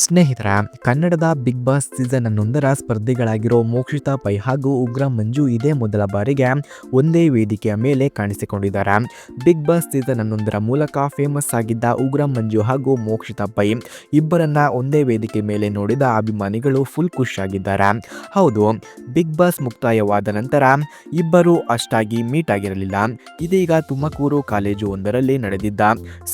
ಸ್ನೇಹಿತರ, ಕನ್ನಡದ big boss season ಹನ್ನೊಂದರ ಸ್ಪರ್ಧಿಗಳಾಗಿರೋ ಮೋಕ್ಷಿತಾ ಪೈ ಹಾಗೂ ಉಗ್ರ ಮಂಜು ಇದೇ ಮೊದಲ ಬಾರಿಗೆ ಒಂದೇ ವೇದಿಕೆಯ ಮೇಲೆ ಕಾಣಿಸಿಕೊಂಡಿದ್ದಾರೆ. ಬಿಗ್ ಬಾಸ್ ಸೀಸನ್ ಹನ್ನೊಂದರ ಮೂಲಕ ಫೇಮಸ್ ಆಗಿದ್ದ ಉಗ್ರ ಮಂಜು ಹಾಗೂ ಮೋಕ್ಷಿತಾ ಪೈ ಇಬ್ಬರನ್ನ ಒಂದೇ ವೇದಿಕೆ ಮೇಲೆ ನೋಡಿದ ಅಭಿಮಾನಿಗಳು ಫುಲ್ ಖುಷಿಯಾಗಿದ್ದಾರೆ ಹೌದು, ಬಿಗ್ ಬಾಸ್ ಮುಕ್ತಾಯವಾದ ನಂತರ ಇಬ್ಬರು ಅಷ್ಟಾಗಿ ಮೀಟ್ ಆಗಿರಲಿಲ್ಲ. ಇದೀಗ ತುಮಕೂರು ಕಾಲೇಜು ಒಂದರಲ್ಲಿ ನಡೆದಿದ್ದ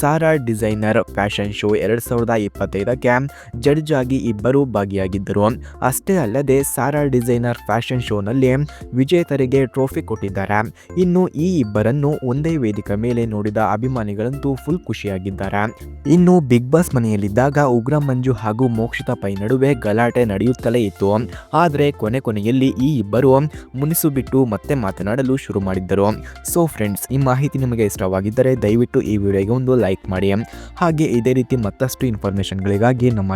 ಸಾರಾ ಡಿಸೈನರ್ ಫ್ಯಾಷನ್ ಶೋ ಎರಡ್ ಸಾವಿರದ ಇಪ್ಪತ್ತೈದಕ್ಕೆ ಜಡ್ಜ್ ಆಗಿ ಇಬ್ಬರು ಭಾಗಿಯಾಗಿದ್ದರು. ಅಷ್ಟೇ ಅಲ್ಲದೆ, ಸಾರಾ ಡಿಸೈನರ್ ಫ್ಯಾಷನ್ ಶೋನಲ್ಲಿ ವಿಜೇತರಿಗೆ ಟ್ರೋಫಿ ಕೊಟ್ಟಿದ್ದಾರೆ. ಇನ್ನು ಈ ಇಬ್ಬರನ್ನು ಒಂದೇ ವೇದಿಕೆ ಮೇಲೆ ನೋಡಿದ ಅಭಿಮಾನಿಗಳಂತೂ ಫುಲ್ ಖುಷಿಯಾಗಿದ್ದಾರೆ. ಇನ್ನು ಬಿಗ್ ಬಾಸ್ ಮನೆಯಲ್ಲಿದ್ದಾಗ ಉಗ್ರ ಮಂಜು ಹಾಗೂ ಮೋಕ್ಷಿತ ಪೈ ನಡುವೆ ಗಲಾಟೆ ನಡೆಯುತ್ತಲೇ ಇತ್ತು. ಆದರೆ ಕೊನೆ ಕೊನೆಯಲ್ಲಿ ಈ ಇಬ್ಬರು ಮುನಿಸು ಬಿಟ್ಟು ಮತ್ತೆ ಮಾತನಾಡಲು ಶುರು ಮಾಡಿದ್ದರು. ಸೊ ಫ್ರೆಂಡ್ಸ್ ಈ ಮಾಹಿತಿ ನಿಮಗೆ ಇಷ್ಟವಾಗಿದ್ದರೆ ದಯವಿಟ್ಟು ಈ ವಿಡಿಯೋಗೆ ಒಂದು ಲೈಕ್ ಮಾಡಿ. ಹಾಗೆ ಇದೇ ರೀತಿ ಮತ್ತಷ್ಟು ಇನ್ಫಾರ್ಮೇಷನ್ಗಳಿಗಾಗಿ ನಮ್ಮ